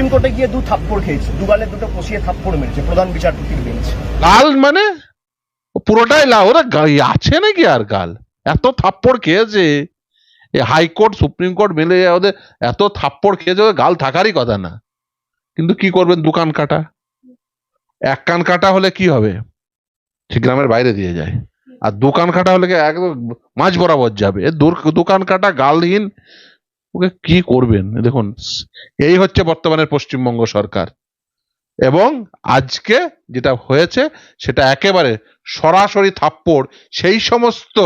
Supreme কোর্টে গিয়ে দু থাপ্পড় খেয়েছে। দুগালে দুটো কষিয়ে থাপ্পড় মেরেছে, প্রধান বিচারপতির বেঞ্চ। গাল মানে? পুরোটাই লা ওরা আছে নাকি আর গাল? এত থাপ্পড় খেয়েছে। হাইকোর্ট, সুপ্রিম কোর্ট মিলে ওদের এত থাপ্পড় খেয়েছে গাল থাকারই কথা না। কিন্তু কি করবেন দোকান কাটা? এক কান কাটা হলে কি হবে? সে গ্রামের বাইরে দিয়ে যায়। আর দোকান কাটা হলে একদম মাঝ বরাবর যাবে? দোকান কাটা, গালহীন ওকে কি করবেন? দেখুন এই হচ্ছে বর্তমানের পশ্চিমবঙ্গ সরকার। এবং আজকে যেটা হয়েছে সেটা একেবারে সরাসরি থাপ্পড় সেই সমস্ত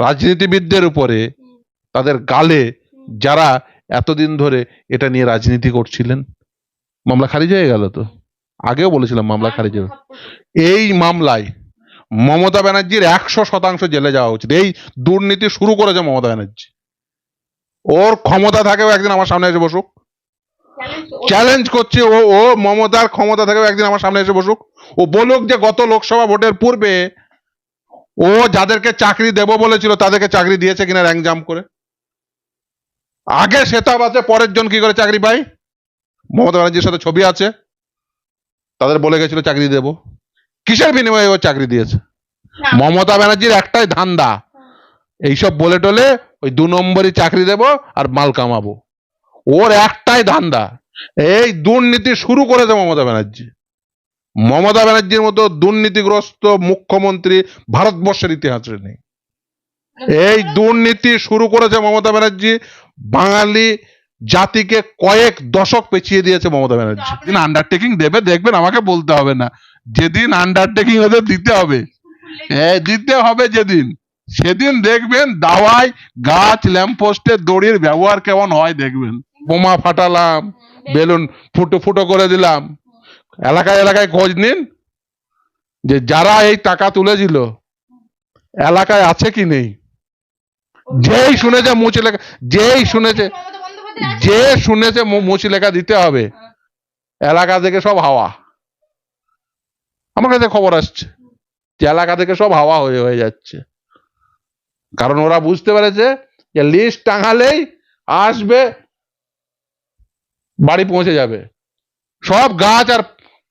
রাজনীতিবিদদের উপরে তাদের গালে যারা এতদিন ধরে এটা নিয়ে রাজনীতি করছিলেন। মামলা খারিজ হয়ে গেল তো? আগেও বলেছিলাম মামলা খারিজ হবে এই মামলায় মমতা ব্যানার্জির একশো শতাংশ জেলে যাওয়া উচিত। এই দুর্নীতি শুরু করেছে মমতা ব্যানার্জি। ওর ক্ষমতা থাকেও একদিন আমার সামনে এসে বসুক। চ্যালেঞ্জ করছে। ও ও মমতার ক্ষমতা থেকেও একদিন আমার সামনে এসে বসুক। ও বলুক যে গত লোকসভা ভোটের পূর্বে ও যাদেরকে চাকরি দেব বলেছিল তাদেরকে চাকরি দিয়েছে কিনা র্যাঙ্ক জাম্প করে। আগে সেতাব আছে পরের জন কি করে চাকরি পাই মমতা ব্যানার্জির সাথে ছবি আছে। তাদের বলে গেছিল চাকরি দেব। কিসের বিনিময়ে ও চাকরি দিয়েছে? মমতা ব্যানার্জির একটাই ধান্দা। এইসব বলে টলে ওই দু নম্বরই চাকরি দেব আর মাল কামাবো। ওর একটাই ধান্দা। এই দুর্নীতি শুরু করেছে মমতা ব্যানার্জি। মমতা ব্যানার্জির মতো দুর্নীতিগ্রস্ত মুখ্যমন্ত্রী ভারতবর্ষের ইতিহাসে নেই। এই দুর্নীতি শুরু করেছে মমতা ব্যানার্জি। বাঙালি জাতিকে কয়েক দশক পেছিয়ে দিয়েছে মমতা ব্যানার্জি। দিন আন্ডারটেকিং দেবে দেখবেন আমাকে বলতে হবে না। যেদিন আন্ডারটেকিং ওদের দিতে হবে। হ্যাঁ দিতে হবে যেদিন। সেদিন দেখবেন দাওয়ায় গাছ ল্যাম্পপোস্টের দড়ির ব্যবহার কেমন হয় দেখবেন। বোমা ফাটালাম বেলুন ফুটো ফুটো করে দিলাম। এলাকায় এলাকায় খোঁজ নিন যে যারা এই টাকা তুলেছিল এলাকায় আছে কি নেই? যেই শুনেছে মুচি লেখা যেই শুনেছে যে শুনেছে মুচি লেখা দিতে হবে। এলাকা থেকে সব হাওয়া। আমার কাছে খবর আসছে যে এলাকা থেকে সব হাওয়া হয়ে হয়ে যাচ্ছে। কারণ ওরা বুঝতে পেরেছে যে লিস্ট টাঙালেই আসবে, বাড়ি পৌঁছে যাবে। সব গাছ আর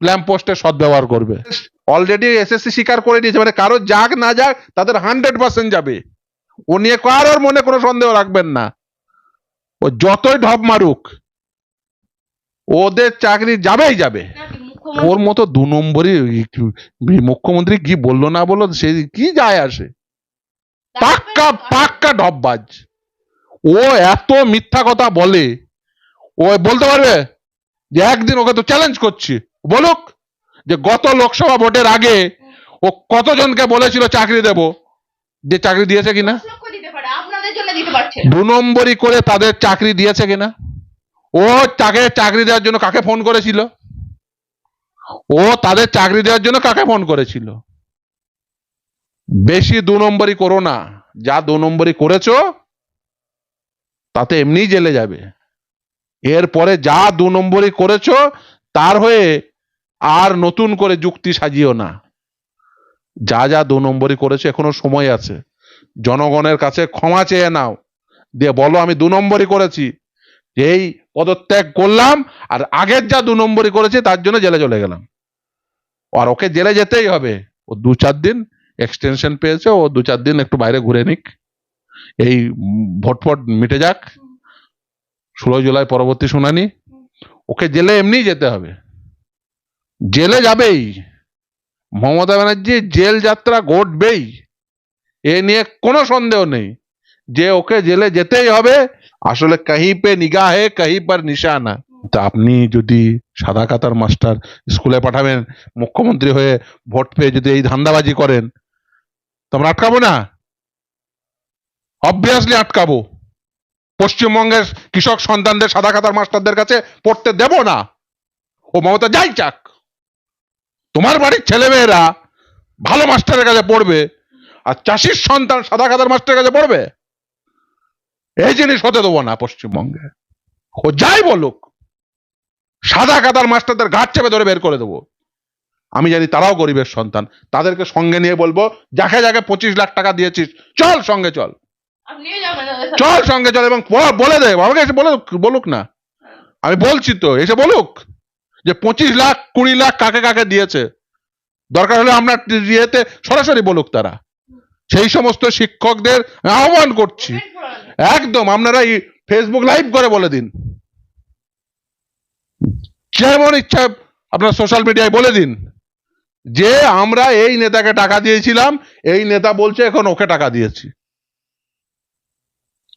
ল্যাম্প পোস্টের সদ্ব্যবহার করবে। অলরেডি এসএসসি স্বীকার করে দিয়েছে মানে কারও যাক না যাক, তাদের হান্ড্রেড পার্সেন্ট যাবে। ও নিয়ে কারোর মনে কোনো সন্দেহ রাখবেন না। ও যতই ঢপ মারুক, ওদের চাকরি যাবেই যাবে। ওর মতো দু নম্বরই মুখ্যমন্ত্রী কি বলল না বলল সে কি যায় আসে। পাক্কা পাক্কা ঢপবাজ। ও এত মিথ্যা কথা বলে ও বলতে পারবে যে একদিন ওকে তো চ্যালেঞ্জ করছি। বলুক যে গত লোকসভা ভোটের আগে ও কতজনকে বলেছিল চাকরি দেব? যে চাকরি দিয়েছে কিনা। দু নম্বরই করে তাদের চাকরি দিয়েছে কিনা? ও তাকে চাকরি দেওয়ার জন্য কাকে ফোন করেছিল? ও তাদের চাকরি দেওয়ার জন্য কাকে ফোন করেছিল? বেশি দু নম্বরই করো না। যা দু নম্বরই করেছ, তাতে এমনিই জেলে যাবে। এরপরে যা দু নম্বরই করেছ, তার হয়ে আর নতুন করে যুক্তি সাজিও না। যা যা দু নম্বরই করেছ, এখনও সময় আছে। জনগণের কাছে ক্ষমা চেয়ে নাও। দিয়ে বলো, আমি দু নম্বরই করেছি। এই পদত্যাগ করলাম, আর আগের যা দু নম্বরই করেছে, তার জন্য জেলে চলে গেলাম। আর ওকে জেলে যেতেই হবে। ও দু চার দিন এক্সটেনশন পেয়েছে ও দু চার দিন একটু বাইরে ঘুরে নিক। এই উম, ভোট ফট মিটে যাক। ষোলোই জুলাই পরবর্তী শুনানি। ওকে জেলে এমনি যেতে হবে। জেলে যাবেই। মমতা ব্যানার্জি জেল যাত্রা ঘটবেই। এ নিয়ে কোনো সন্দেহ নেই। যে ওকে জেলে যেতেই হবে আসলে কাহি পে নিগাহে কাহি পর নিশানা। তা আপনি যদি সাদা কাতার মাস্টার স্কুলে পাঠাবেন মুখ্যমন্ত্রী হয়ে ভোট পেয়ে যদি এই ধান্দাবাজি করেন তো আমরা আটকাবো না? অবভিয়াসলি আটকাবো। পশ্চিমবঙ্গের কৃষক সন্তানদের, সাদা খাতার মাস্টারদের কাছে পড়তে দেব না। ও মমতা, যাই চাক। তোমার বাড়ির ছেলেমেয়েরা ভালো মাস্টারের কাছে পড়বে আর চাষির সন্তান সাদা খাতার মাস্টারের কাছে পড়বে? এই জিনিস হতে দেবো না পশ্চিমবঙ্গে। ও যাই বলুক, সাদা কাতার মাস্টারদের ঘাট চেপে ধরে বের করে দেবো। আমি জানি তারাও গরিবের সন্তান। তাদেরকে সঙ্গে নিয়ে বলব যাকে যাকে পঁচিশ লাখ টাকা দিয়েছিস চল সঙ্গে চল। চল সঙ্গে চল এবং বলে দে বাবাকে এসে বলে বলুক না। আমি বলছি তো এসে বলুক যে পঁচিশ লাখ কুড়ি লাখ কাকে কাকে দিয়েছে। দরকার হলে আমরা ইয়েতে সরাসরি বলুক তারা। সেই সমস্ত শিক্ষকদের আহ্বান করছি। একদম আপনারা এই ফেসবুক লাইভ করে বলে দিন। যেমন ইচ্ছা আপনার সোশ্যাল মিডিয়ায় বলে দিন। যে আমরা এই নেতাকে টাকা দিয়েছিলাম, এই নেতা বলছে এখন ওকে টাকা দিয়েছি।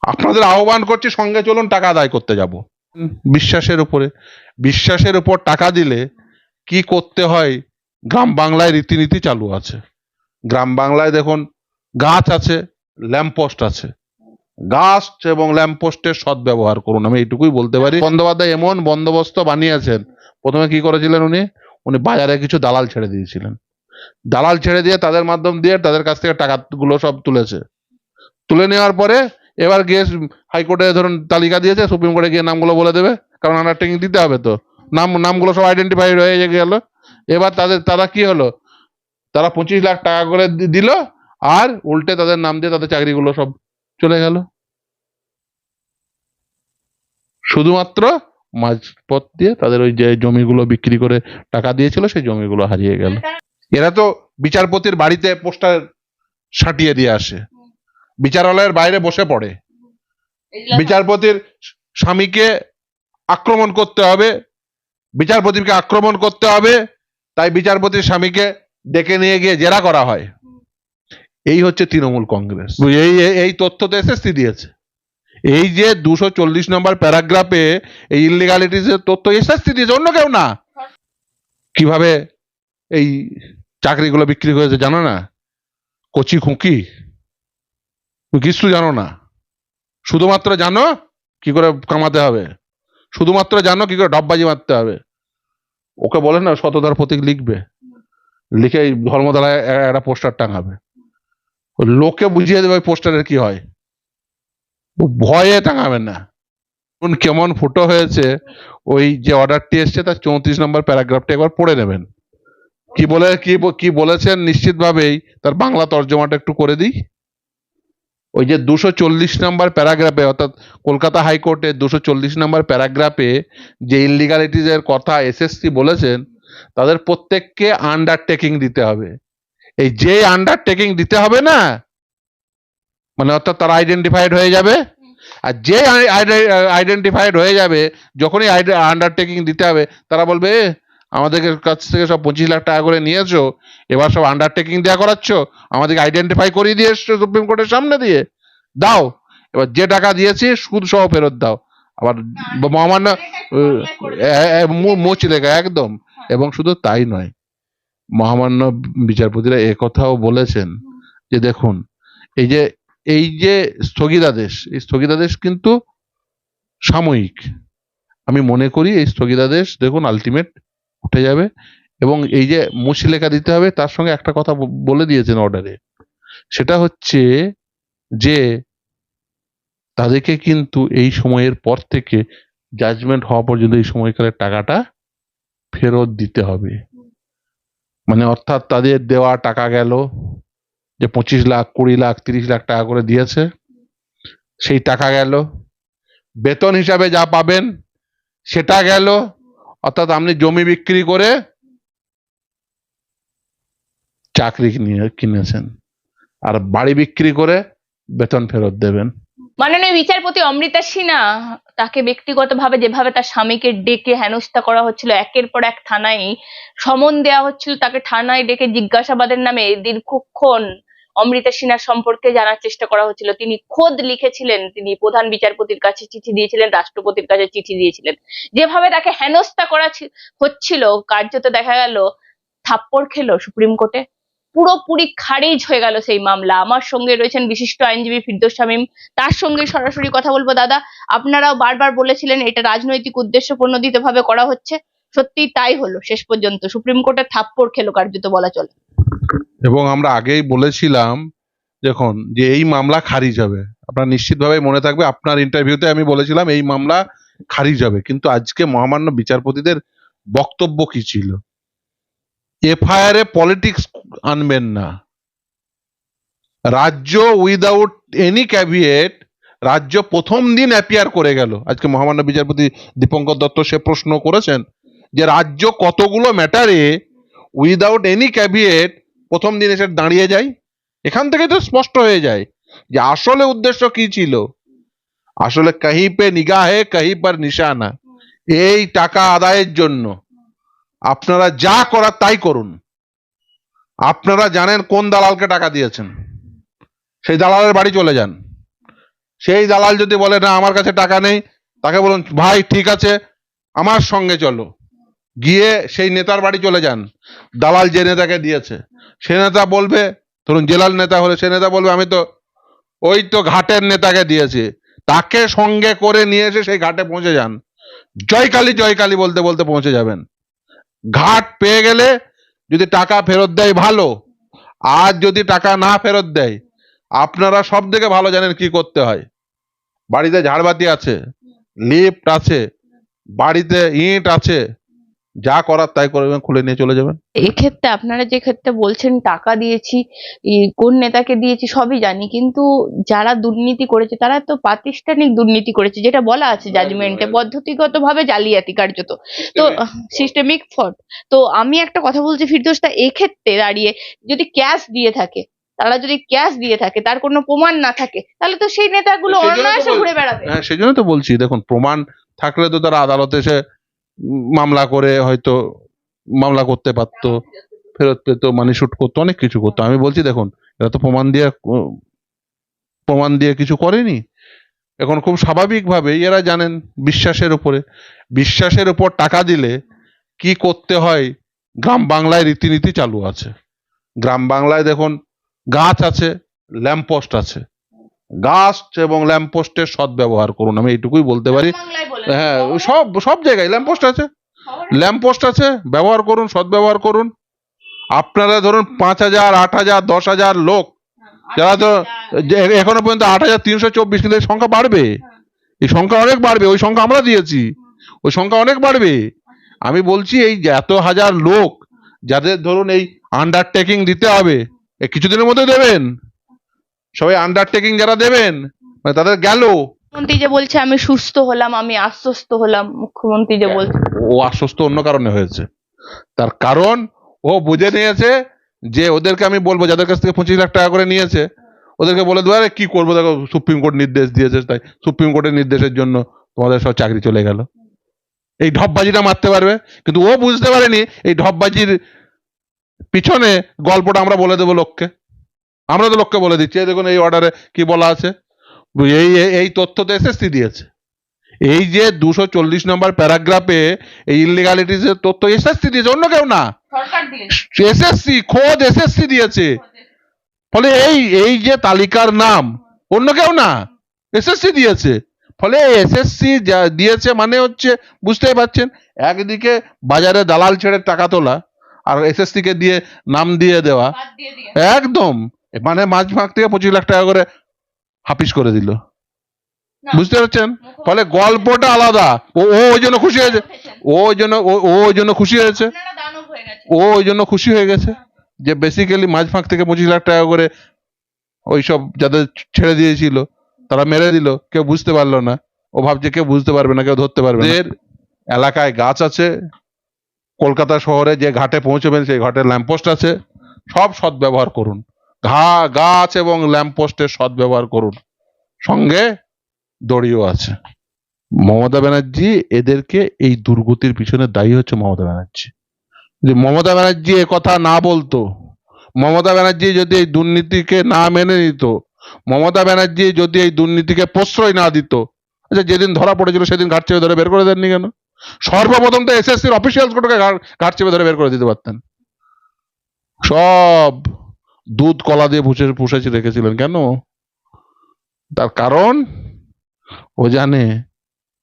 আপনাদের আহ্বান করছি, সঙ্গে চলুন, টাকা আদায় করতে যাব। বিশ্বাসের উপরে, বিশ্বাসের উপর টাকা দিলে কি করতে হয়? গ্রাম বাংলায় রীতিনীতি চালু আছে। গ্রাম বাংলায় দেখুন, গাছ আছে, ল্যাম্পপোস্ট আছে। গাছ এবং ল্যাম্পপোস্টের সদ্ব্যবহার করুন, আমি এইটুকুই বলতে পারি। বন্দ্যোপাধ্যায় এমন বন্দোবস্ত বানিয়েছেন, প্রথমে কি করেছিলেন উনি? উনি বাজারে কিছু দালাল ছেড়ে দিয়েছিলেন। দালাল ছেড়ে দিয়ে তাদের মাধ্যম দিয়ে তাদের কাছ থেকে টাকাগুলো সব তুলেছে। তুলে নেওয়ার পরে এবার গিয়ে হাইকোর্টে ধরুন তালিকা দিয়েছে, সুপ্রিম কোর্টে গিয়ে নামগুলো বলে দেবে, কারণ আন্ডারটেকিং দিতে হবে তো। নাম, নামগুলো সব আইডেন্টিফাইড হয়ে গেল এবার তাদের, তারা কি হলো? তারা পঁচিশ লাখ টাকা করে দিল, আর উল্টে তাদের নাম দিয়ে তাদের চাকরিগুলো সব চলে গেল। শুধুমাত্র মাঝপথ দিয়ে তাদের ওই যে জমিগুলো বিক্রি করে টাকা দিয়েছিল সেই জমিগুলো হারিয়ে গেল। এরা তো বিচারপতির বাড়িতে পোস্টার সাটিয়ে দিয়ে আসে। বিচারালয়ের বাইরে বসে পড়ে। বিচারপতির স্বামীকে আক্রমণ করতে হবে। বিচারপতিকে আক্রমণ করতে হবে। তাই বিচারপতির স্বামীকে ডেকে নিয়ে গিয়ে জেরা করা হয়। এই হচ্ছে তৃণমূল কংগ্রেস। এই এই- তথ্য তো এসএসসি দিয়েছে। এই যে দুশো চল্লিশ নম্বর প্যারাগ্রাফে এই ইলিগালিটিস এর তথ্য এসএসসি দিয়েছে, অন্য কেউ না। কীভাবে এই চাকরিগুলো বিক্রি হয়েছে জানো না? কচি খুঁকি। কিছু জানো না। শুধুমাত্র জানো কি করে কামাতে হবে। শুধুমাত্র জানো কি করে ডববাজি মারতে হবে। ওকে বলে না শতধার প্রতীক লিখবে। লিখে ধর্মতলায় একটা পোস্টার টাঙাবে। লোকে বুঝিয়ে দেবে পোস্টারের কি হয়। ভয়ে টাঙাবে না। এখন কেমন ফুটো হয়েছে, ওই যে অর্ডারটি এসছে, তার চৌত্রিশ নম্বর প্যারাগ্রাফটা একবার পড়ে নেবেন। কি বলে, কি কি বলেছেন? নিশ্চিতভাবেই তার বাংলা তর্জমাটা একটু করে দিই। ওই যে দুশো চল্লিশ নম্বর প্যারাগ্রাফে, অর্থাৎ কলকাতা হাইকোর্টে দুশো চল্লিশ নম্বর প্যারাগ্রাফে যে ইনলিগালিটিস এর কথা এসএসসি বলেছেন, তাদের প্রত্যেককে আন্ডারটেকিং দিতে হবে। এই যে আন্ডারটেকিং দিতে হবে না মানে অর্থাৎ তারা আইডেন্টিফাইড হয়ে যাবে। আর যে আইডেন্টিফাইড হয়ে যাবে যখনই আন্ডারটেকিং দিতে হবে তারা বলবে "এ, আমাদের কাছ থেকে সব পঁচিশ লাখ টাকা করে নিয়েছো এবার সব আন্ডারটেকিং দেওয়া করাচ্ছ আমাদেরকে আইডেন্টিফাই করিয়ে দিয়ে এসছো সুপ্রিম কোর্টের সামনে দিয়ে। দাও এবার যে টাকা দিয়েছি সুদ সহ ফেরত দাও। আবার মহামান্য এ- মু- মুচ লেখা একদম। এবং শুধু তাই নয় মহামান্য বিচারপতিরা এ কথাও বলেছেন যে দেখুন এই যে এই যে স্থগিতাদেশ, এই স্থগিতাদেশ কিন্তু সাময়িক। আমি মনে করি এই স্থগিতাদেশ দেখুন আলটিমেট উঠে যাবে এবং এই যে মুছি লেখা দিতে হবে, তার সঙ্গে একটা কথা বলে দিয়েছেন অর্ডারে সেটা হচ্ছে যে তাদেরকে কিন্তু এই সময়ের পর থেকে জাজমেন্ট হওয়া পর্যন্ত এই সময়কালের টাকাটা ফেরত দিতে হবে। মানে অর্থাৎ তাদের দেওয়া টাকা গেল যে পঁচিশ লাখ, কুড়ি লাখ, তিরিশ লাখ টাকা করে দিয়েছে। সেই টাকা গেল। বেতন হিসাবে যা পাবেন সেটা গেল। অর্থাৎ আপনি জমি বিক্রি করে চাকরি কিনেছেন। আর বাড়ি বিক্রি করে বেতন ফেরত দেবেন। মাননীয় বিচারপতি অমৃতা সিনহা তাকে ব্যক্তিগতভাবে যেভাবে তার স্বামীকে ডেকে হেনস্থা করা হচ্ছিল, একের পর এক থানায় সমন দেওয়া হচ্ছিল, তাকে থানায় ডেকে জিজ্ঞাসাবাদের নামে দীর্ঘক্ষণ অমৃতা সিনহার সম্পর্কে জানার চেষ্টা করা হচ্ছিল। তিনি খোদ লিখেছিলেন, তিনি প্রধান বিচারপতির কাছে চিঠি দিয়েছিলেন, রাষ্ট্রপতির কাছে চিঠি দিয়েছিলেন। যেভাবে তাকে হেনস্থা করা হচ্ছিল, কার্যত দেখা গেল, থাপ্পড় খেলো সুপ্রিম কোর্টে। পুরোপুরি খারিজ হয়ে গেল সেই মামলা। আমার সঙ্গে রয়েছেন বিশিষ্ট আইনজীবী ফিরদোস শামীম। তার সঙ্গে সরাসরি কথা বলব, দাদা। আপনারাও বারবার বলেছিলেন এটা রাজনৈতিক উদ্দেশ্য প্রণোদিত ভাবে করা হচ্ছে। সত্যি তাই হলো। শেষ পর্যন্ত সুপ্রিম কোর্টে থাপ্পড় খেলো কার্যত বলা চলে। এবং আমরা আগেই বলেছিলাম, দেখুন, যে এই মামলা খারিজ হবে। আপনার নিশ্চিতভাবে মনে থাকবে, আপনার ইন্টারভিউতে আমি বলেছিলাম এই মামলা খারিজ হবে। কিন্তু আজকে মহামান্য বিচারপতিদের বক্তব্য কি ছিল? এফআইআর এ পলিটিক্স আনবেন না। রাজ্য উইদাউট এনি ক্যাভিয়েট রাজ্য প্রথম দিন অ্যাপিয়ার করে গেল। আজকে মহামান্য বিচারপতি দীপঙ্কর দত্ত সে প্রশ্ন করেছেন যে, রাজ্য কতগুলো ম্যাটারে উইদাউট এনি ক্যাবিয়েট প্রথম দিন এসে দাঁড়িয়ে যায় এখান থেকে তো স্পষ্ট হয়ে যায় যে আসলে উদ্দেশ্য কি ছিল। আসলে কাহি পে নিগাহে কাহি পর নিশানা। এই টাকা আদায়ের জন্য। আপনারা যা করার তাই করুন। আপনারা জানেন কোন দালালকে টাকা দিয়েছেন। সেই দালালের বাড়ি চলে যান। সেই দালাল যদি বলে, না, আমার কাছে টাকা নেই, তাকে বলুন, ভাই, ঠিক আছে, আমার সঙ্গে চলো। গিয়ে সেই নেতার বাড়ি চলে যান। দালাল যে নেতাকে দিয়েছে। সে নেতা বলবে, ধরুন জেলার নেতা হলে সে নেতা বলবে, আমি তো ওই তো ঘাটের নেতাকে দিয়েছি। তাকে সঙ্গে করে নিয়ে এসে সেই ঘাটে পৌঁছে যান। জয়কালী জয়কালী বলতে বলতে পৌঁছে যাবেন। ঘাট পেয়ে গেলে যদি টাকা ফেরত দেয় ভালো, আর যদি টাকা না ফেরত দেয়, আপনারা সব থেকে ভালো জানেন কি করতে হয়। বাড়িতে ঝাড়বাতি আছে, লিফট আছে, বাড়িতে ইট আছে যা করার তাই করবেন খুলে নিয়ে চলে যাবেন। এক্ষেত্রে আপনারা যে ক্ষেত্রে বলছেন টাকা দিয়েছি কোন নেতাকে দিয়েছি সবই জানি। কিন্তু যারা দুর্নীতি করেছে তারা তো প্রাতিষ্ঠানিক দুর্নীতি করেছে যেটা বলা আছে জাজমেন্টে পদ্ধতিগতভাবে জালিয়াতি কার্যত। তো সিস্টেমিক ফ্রড তো আমি একটা কথা বলছি ফিরদোসটা এক্ষেত্রে দাঁড়িয়ে যদি ক্যাশ দিয়ে থাকে তারা যদি ক্যাশ দিয়ে থাকে তার কোনো প্রমাণ না থাকে তাহলে তো সেই নেতাগুলো অনায়াসে ঘুরে বেড়াবে। হ্যাঁ সেই জন্য তো বলছি দেখুন প্রমাণ থাকলে তো তারা আদালতে এসে মামলা করে হয়তো মামলা করতে পারতো, ফেরত পেত মানি শুট করতো, অনেক কিছু করতো। আমি বলছি, দেখুন, এরা তো প্রমাণ দিয়ে প্রমাণ দিয়ে কিছু করেনি। এখন খুব স্বাভাবিকভাবে এরা জানেন বিশ্বাসের উপরে। বিশ্বাসের উপর টাকা দিলে কি করতে হয়, গ্রাম বাংলায় রীতিনীতি চালু আছে। গ্রাম বাংলায় দেখুন, গাছ আছে, ল্যাম্পপোস্ট আছে। গাছ এবং ল্যাম্পপোস্টের সদ্ব্যবহার করুন আমি এইটুকুই বলতে পারি। হ্যাঁ সব সব জায়গায় ল্যাম্পপোস্ট আছে। ল্যাম্পপোস্ট আছে? ব্যবহার করুন সদ্ব্যবহার করুন। আপনারা ধরুন পাঁচ হাজার আট হাজার দশ হাজার লোক যারা তো এখনও পর্যন্ত আট হাজার তিনশো চব্বিশ কিন্তু এই সংখ্যা বাড়বে। এই সংখ্যা অনেক বাড়বে ওই সংখ্যা আমরা দিয়েছি। ওই সংখ্যা অনেক বাড়বে। আমি বলছি এই এত হাজার লোক যাদের ধরুন এই আন্ডারটেকিং দিতে হবে কিছুদিনের মধ্যে দেবেন। সবাই আন্ডারটেকিং যারা দেবেন মানে তাদের গেল। মুখ্যমন্ত্রী যে বলছে আমি সুস্থ হলাম আমি আশ্বস্ত হলাম মুখ্যমন্ত্রী যে বলছে। ও আশ্বস্ত অন্য কারণে হয়েছে। তার কারণ ও বুঝে নিয়েছে যে ওদেরকে আমি বলব যাদের কাছ থেকে পঁচিশ লাখ টাকা করে নিয়েছে ওদেরকে বলে দেবো আরে কি করব? দেখো সুপ্রিম কোর্ট নির্দেশ দিয়েছে তাই সুপ্রিম কোর্টের নির্দেশের জন্য তোমাদের সব চাকরি চলে গেল। এই ঢপবাজিটা মারতে পারবে কিন্তু ও বুঝতে পারেনি এই ঢপবাজির পিছনে গল্পটা আমরা বলে দেবো লোককে। আমরা তো লোককে বলে দিচ্ছি এই দেখুন এই অর্ডারে কি বলা আছে? এই এই- এই তথ্য তো এসএসসি দিয়েছে। এই যে দুশো চল্লিশ নম্বর প্যারাগ্রাফে এই ইলিগালিটিস এর তথ্য এসএসসি দিয়েছে অন্য কেউ না। এসএসসি খোদ এসএসসি দিয়েছে। ফলে এই এই যে তালিকার নাম অন্য কেউ না। এসএসসি দিয়েছে। ফলে এসএসসি যা দিয়েছে মানে হচ্ছে বুঝতেই পারছেন একদিকে বাজারে দালাল ছেড়ে টাকা তোলা আর এসএসসি কে দিয়ে নাম দিয়ে দেওয়া। একদম। মানে মাঝ ভাগ থেকে পঁচিশ লাখ টাকা করে হাফিস করে দিল। বুঝতে পারছেন? ফলে গল্পটা আলাদা। ও ও ওই জন্য খুশি হয়েছে। ও ওই জন্য ও- ও ওই জন্য খুশি হয়েছে। আপনারা দানব হয়ে গেছে ও ওই জন্য খুশি হয়ে গেছে। যে বেসিক্যালি মাঝ ফাঁক থেকে পঁচিশ লাখ টাকা করে ওইসব যাদের ছেড়ে দিয়েছিল তারা মেরে দিল। কেউ বুঝতে পারল না। ও ভাবছে কেউ বুঝতে পারবে না কেউ ধরতে পারবে না। এদের এলাকায় গাছ আছে। কলকাতা শহরে যে ঘাটে পৌঁছবেন সেই ঘাটে ল্যাম্পপোস্ট আছে। সব সদ্ব্যবহার করুন। ঘা, গাছ এবং ল্যাম্পপোস্টের সদ্ব্যবহার করুন। সঙ্গে দড়িও আছে। মমতা ব্যানার্জি এদেরকে এই দুর্গতির পিছনে দায়ী হচ্ছে মমতা ব্যানার্জি। যে মমতা ব্যানার্জি কথা না বলতো, মমতা ব্যানার্জি যদি এই দুর্নীতিকে না মেনে নিত, মমতা ব্যানার্জি যদি এই দুর্নীতিকে প্রশ্রয় না দিত আচ্ছা যেদিন ধরা পড়েছিল সেদিন ঘাট চেপে ধরে বের করে দেননি কেন? সর্বপ্রথম তো এসএসসির অফিসিয়ালস কোটাকে ঘাট চেপে ধরে বের করে দিতে পারতেন। সব দুধ কলা দিয়ে পুষে পুষেছি রেখেছিলেন। কেন? তার কারণ? ও জানে।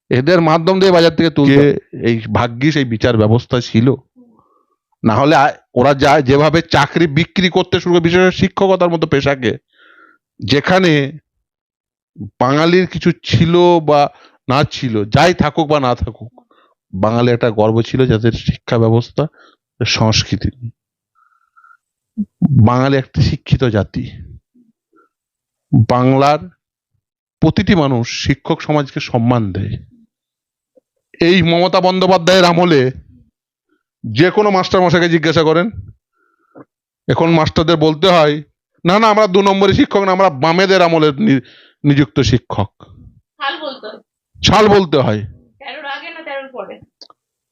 এদের মাধ্যম দিয়ে বাজার থেকে তুলতে এই ভাগ্যিস এই বিচার ব্যবস্থা ছিল। না হলে ওরা যা যেভাবে চাকরি বিক্রি করতে শুরু করে বিশেষ শিক্ষকতার মতো পেশাকে যেখানে বাঙালির কিছু ছিল বা না ছিল যাই থাকুক বা না থাকুক বাঙালি একটা গর্ব ছিল যাদের শিক্ষা ব্যবস্থা সংস্কৃতি। বাঙালি একটি শিক্ষিত জাতি। বাংলার প্রতিটি মানুষ শিক্ষক সমাজকে সম্মান দেয়। এই মমতা বন্দ্যোপাধ্যায়ের আমলে যে কোনো মাস্টার মশাইকে জিজ্ঞাসা করেন। এখন মাস্টারদের বলতে হয় না না আমরা দু নম্বরই শিক্ষক না আমরা বামেদের আমলের নি- নিযুক্ত শিক্ষক। ছাল বলতে হয়।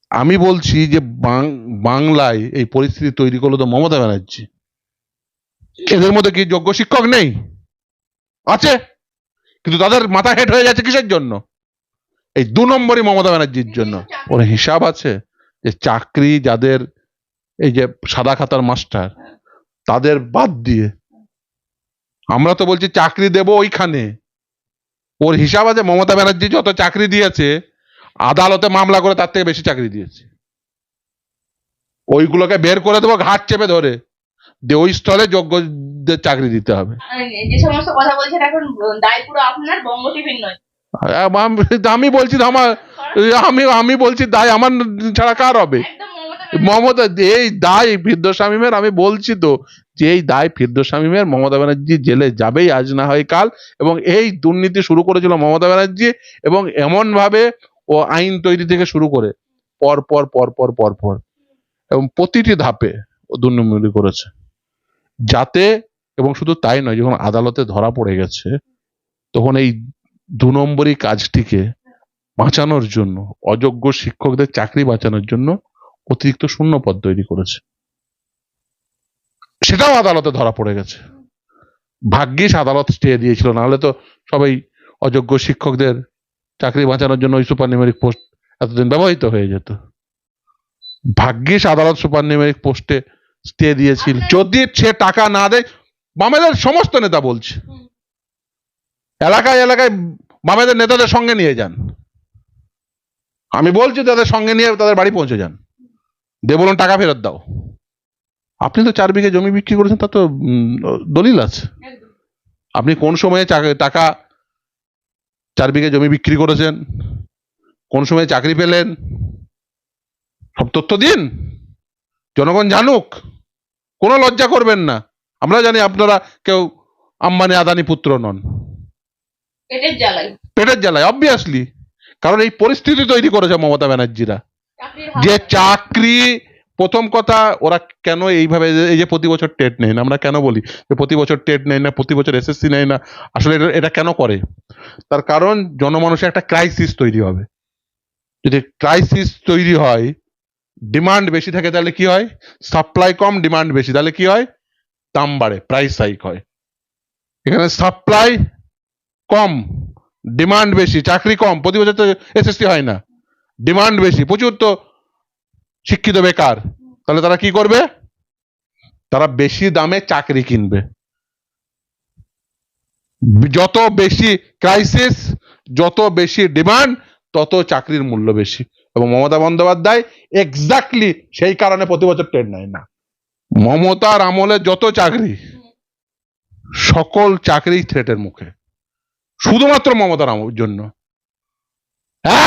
আমি বলছি যে বাংলায় এই পরিস্থিতি তৈরি করল তো মমতা ব্যানার্জি। এদের মধ্যে কি যোগ্য শিক্ষক নেই? আছে। কিন্তু তাদের মাথা হেট হয়ে যাচ্ছে কিসের জন্য? এই দু নম্বরই মমতা ব্যানার্জির জন্য। ওর হিসাব আছে যে চাকরি যাদের এই যে সাদা খাতার মাস্টার, তাদের বাদ দিয়ে। আমরা তো বলছি চাকরি দেব ওইখানে। ওর হিসাব আছে মমতা ব্যানার্জি যত চাকরি দিয়েছে, আদালতে মামলা করে তার থেকে বেশি চাকরি দিয়েছে। ওইগুলোকে বের করে দেবো ঘাট চেপে ধরে। ওই স্থলে যোগ্যদের চাকরি দিতে হবে। যে সমস্ত কথা বলছেন এখন দায় পুরো আপনার বঙ্গ টিভির নয়। আম- বলছি আমার আমি আমি বলছি দায় আমার ছাড়া কার হবে? মমতা এই দায় ফিরদোস শামীমের আমি বলছি তো যে এই দায় ফিরদোস শামীমের মমতা ব্যানার্জি জেলে যাবেই আজ না হয় কাল। এবং এই দুর্নীতি শুরু করেছিল মমতা ব্যানার্জি এবং এমন ভাবে ও আইন তৈরি থেকে শুরু করে পর পর পর পর পর পর এবং প্রতিটি ধাপে ও দুর্নীতি করেছে। যাতে, এবং শুধু তাই নয়, যখন আদালতে ধরা পড়ে গেছে, তখন এই দু নম্বরই কাজটিকে বাঁচানোর জন্য, অযোগ্য শিক্ষকদের চাকরি বাঁচানোর জন্য অতিরিক্ত শূন্য পদ তৈরি করেছে। সেটাও আদালতে ধরা পড়ে গেছে। ভাগ্যিস আদালত স্টে দিয়েছিল, নাহলে তো সবাই অযোগ্য শিক্ষকদের চাকরি বাঁচানোর জন্য ওই সুপার নিউমেরিক পোস্ট এতদিন ব্যবহৃত হয়ে যেত। ভাগ্যিস আদালত সুপার নিউমেরিক পোস্টে স্টে দিয়েছিল। যদি সে টাকা না দেয় বামেদের সমস্ত নেতা বলছে। এলাকায় এলাকায় বামেদের নেতাদের সঙ্গে নিয়ে যান। আমি বলছি তাদের সঙ্গে নিয়ে তাদের বাড়ি পৌঁছে যান। দে বলুন টাকা ফেরত দাও। আপনি তো চার বিঘে জমি বিক্রি করেছেন তা তো দলিল আছে। আপনি কোন সময়ে টাকা চার বিঘে জমি বিক্রি করেছেন? কোন সময়ে চাকরি পেলেন? সব তথ্য দিন। জনগণ জানুক। কোনো লজ্জা করবেন না। আমরা জানি আপনারা কেউ আম্বানি আদানি পুত্র নন। পেটের জ্বালাই। পেটের জ্বালায় অবভিয়াসলি কারণ এই পরিস্থিতি তৈরি করেছে মমতা ব্যানার্জিরা। যে চাকরি প্রথম কথা ওরা কেন এইভাবে এই যে প্রতি বছর টেট নেয় না আমরা কেন বলি? যে প্রতি বছর টেট নেয় না প্রতি বছর এসএসসি নেয় না আসলে এটা এটা কেন করে? তার কারণ জনমানুষে একটা ক্রাইসিস তৈরি হবে। যদি ক্রাইসিস তৈরি হয় ডিমান্ড বেশি থাকে, তাহলে কি হয়? সাপ্লাই কম ডিমান্ড বেশি, তাহলে কি হয়? দাম বাড়ে প্রাইস হাইক হয়। এখানে সাপ্লাই কম ডিমান্ড বেশি, চাকরি কম, প্রতি বছর তো এসএসসি হয় না। ডিমান্ড বেশি, প্রচুর তো শিক্ষিত বেকার। তাহলে তারা কি করবে? তারা বেশি দামে চাকরি কিনবে। যত বেশি ক্রাইসিস যত বেশি ডিমান্ড তত চাকরির মূল্য বেশি। এবং মমতা বন্দ্যোপাধ্যায় এক্স্যাক্টলি সেই কারণে প্রতি বছর ট্রেন নেয়, না। মমতার আমলে যত চাকরি, সকল চাকরি থ্রেটের মুখে। শুধুমাত্র মমতার জন্য।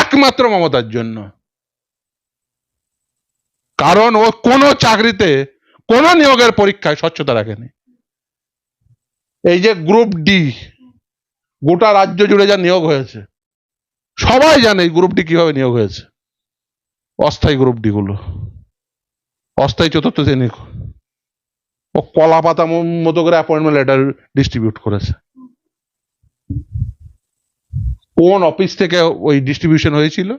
একমাত্র মমতার জন্য। কারণ ও কোনো চাকরিতে, কোনো নিয়োগের পরীক্ষায় স্বচ্ছতা রাখেনি। এই যে গ্রুপ ডি গোটা রাজ্য জুড়ে যা নিয়োগ হয়েছে, সবাই জানে এই গ্রুপ ডি কীভাবে নিয়োগ হয়েছে। অস্থায়ী গ্রুপ ডি গুলো অস্থায়ী চতুর্থ শ্রেণি। ও কলা পাতা মতো করে অ্যাপয়েন্টমেন্ট লেটার ডিস্ট্রিবিউট করেছে। কোন অফিস থেকে ওই ডিস্ট্রিবিউশন হয়েছিল?